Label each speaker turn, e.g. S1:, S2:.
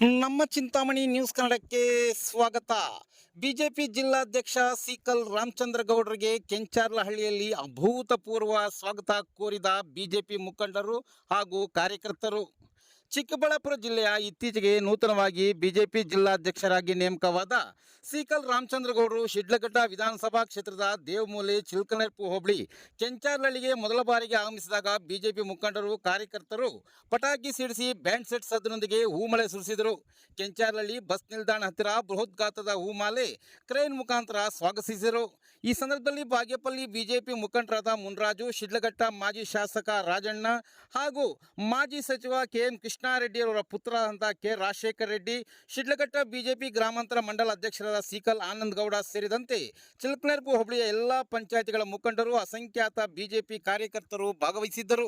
S1: ನಮ್ಮ ಚಿಂತಾಮಣಿ ನ್ಯೂಸ್ ಕನ್ನಡಕ್ಕೆ ಸ್ವಾಗತ. ಬಿಜೆಪಿ ಜಿಲ್ಲಾಧ್ಯಕ್ಷ ಸಿಕಲ್ ರಾಮಚಂದ್ರ ಗೌಡರಿಗೆ ಕೆಂಚಾರ್ಲಹಳ್ಳಿಯಲ್ಲಿ ಅಭೂತಪೂರ್ವ ಸ್ವಾಗತ ಕೋರಿದ ಬಿಜೆಪಿ ಮುಖಂಡರು ಹಾಗೂ ಕಾರ್ಯಕರ್ತರು. ಚಿಕ್ಕಬಳ್ಳಾಪುರ ಜಿಲ್ಲೆಯ ಇತ್ತೀಚೆಗೆ ನೂತನವಾಗಿ ಬಿಜೆಪಿ ಜಿಲ್ಲಾಧ್ಯಕ್ಷರಾಗಿ ನೇಮಕವಾದ ಸಿಕಲ್ ರಾಮಚಂದ್ರಗೌಡರು ಶಿಡ್ಲಘಟ್ಟ ವಿಧಾನಸಭಾ ಕ್ಷೇತ್ರದ ದೇವಮೂಲೆ ಚಿಲ್ಕನೆರ್ಪು ಹೋಬಳಿ ಚೆಂಚಾರ್ಲಳ್ಳಿಗೆ ಮೊದಲ ಬಾರಿಗೆ ಆಗಮಿಸಿದಾಗ ಬಿಜೆಪಿ ಮುಖಂಡರು ಕಾರ್ಯಕರ್ತರು ಪಟಾಕಿ ಸಿಡಿಸಿ ಬ್ಯಾಂಡ್ ಸೆಟ್ ಸದ್ದಿನೊಂದಿಗೆ ಹೂಮಳೆ ಸುರಿಸಿದರು. ಕೆಂಚಾರ್ಲಳ್ಳಿ ಬಸ್ ನಿಲ್ದಾಣ ಹತ್ತಿರ ಬೃಹತ್ ಗಾತ್ರದ ಹೂಮಾಲೆ ಕ್ರೇನ್ ಮುಖಾಂತರ ಸ್ವಾಗತಿಸಿದರು. ಈ ಸಂದರ್ಭದಲ್ಲಿ ಬಾಗೇಪಲ್ಲಿ ಬಿಜೆಪಿ ಮುಖಂಡರಾದ ಮುನ್ರಾಜು, ಶಿಡ್ಲಘಟ್ಟ ಮಾಜಿ ಶಾಸಕ ರಾಜಣ್ಣ ಹಾಗೂ ಮಾಜಿ ಸಚಿವ ಕೆ ಎಂ ಕೃಷ್ಣಾರೆಡ್ಡಿ ಅವರ ಪುತ್ರ ಅಂತ ಕೆ. ರಾಜಶೇಖರ ರೆಡ್ಡಿ, ಶಿಡ್ಲಘಟ್ಟ ಬಿಜೆಪಿ ಗ್ರಾಮಾಂತರ ಮಂಡಲ ಅಧ್ಯಕ್ಷರಾದ ಸೀಕಲ್ ಆನಂದ್ ಗೌಡ ಸೇರಿದಂತೆ ಚಿಲ್ಕನೆರ್ಪು ಹೋಬಳಿಯ ಎಲ್ಲ ಪಂಚಾಯತಿಗಳ ಮುಖಂಡರು ಅಸಂಖ್ಯಾತ ಬಿಜೆಪಿ ಕಾರ್ಯಕರ್ತರು ಭಾಗವಹಿಸಿದ್ದರು.